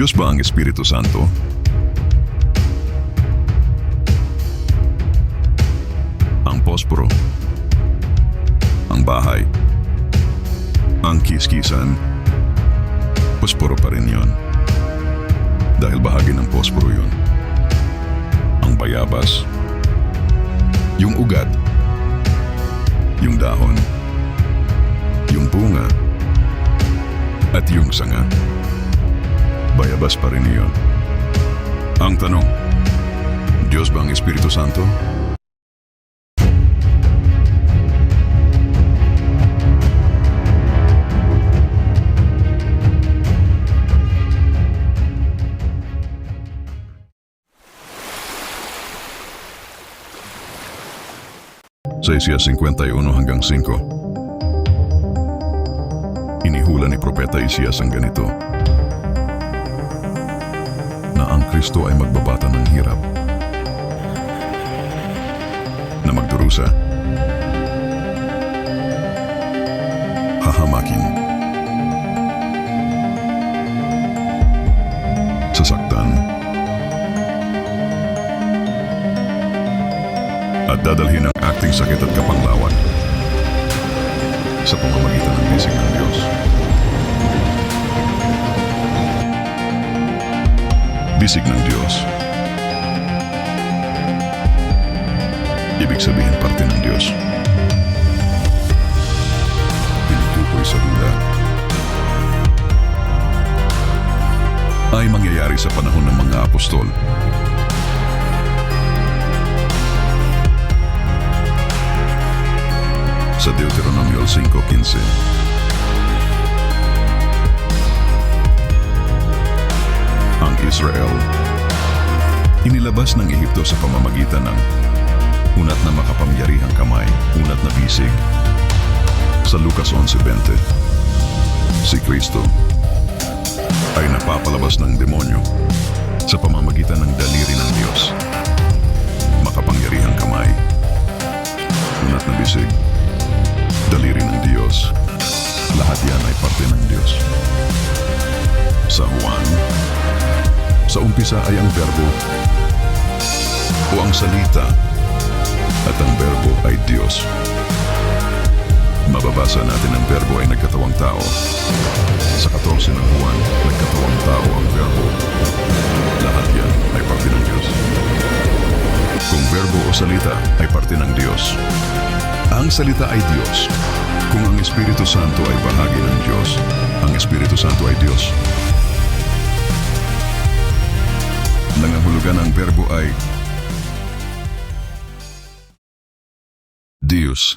Diyos ba ang Espiritu Santo? Ang posporo. Ang bahay. Ang kiskisan. Posporo pa rin yon. Dahil bahagi ng posporo yon. Ang bayabas. Yung ugat. Yung dahon. Yung bunga. At yung sanga. Bayabas pa rin iyon. Ang tanong, Diyos ba ang Espiritu Santo? Sa Isaiah 51 hanggang 5. Inihula ni Propeta Isias ang ganito na ang Kristo ay magbabata ng hirap na magdurusa hahamakin sasaktan at dadalhin ang acting sakit at kapanglawan sa pamamagitan ng bisig ng Diyos. Bisig ng Diyos. Ibig sabihin parte ng Diyos. Pinutukoy sa hula. Ay mangyayari sa panahon ng mga apostol. Sa Deuteronomio 5.15. Israel. Inilabas ng Ehipto sa pamamagitan ng unat na makapangyarihang kamay, unat na bisig. Sa Lucas 11.20, si Kristo ay napapalabas ng demonyo sa pamamagitan ng daliri ng Diyos. Makapangyarihang kamay, unat na bisig, daliri ng Diyos. Lahat yan ay parte ng Diyos. Sa Juan sa umpisa ay ang verbo o ang salita at ang verbo ay Diyos. Mababasa natin ang verbo ay nagkatawang tao. Sa 14 ng Juan, nagkatawang tao ang verbo. Lahat yan ay parte ng Diyos. Kung verbo o salita ay parte ng Diyos, ang salita ay Diyos. Kung ang Espiritu Santo ay bahagi ng Diyos, ang Espiritu Santo ay Diyos. Nangahulugan ang verbo ay Dios.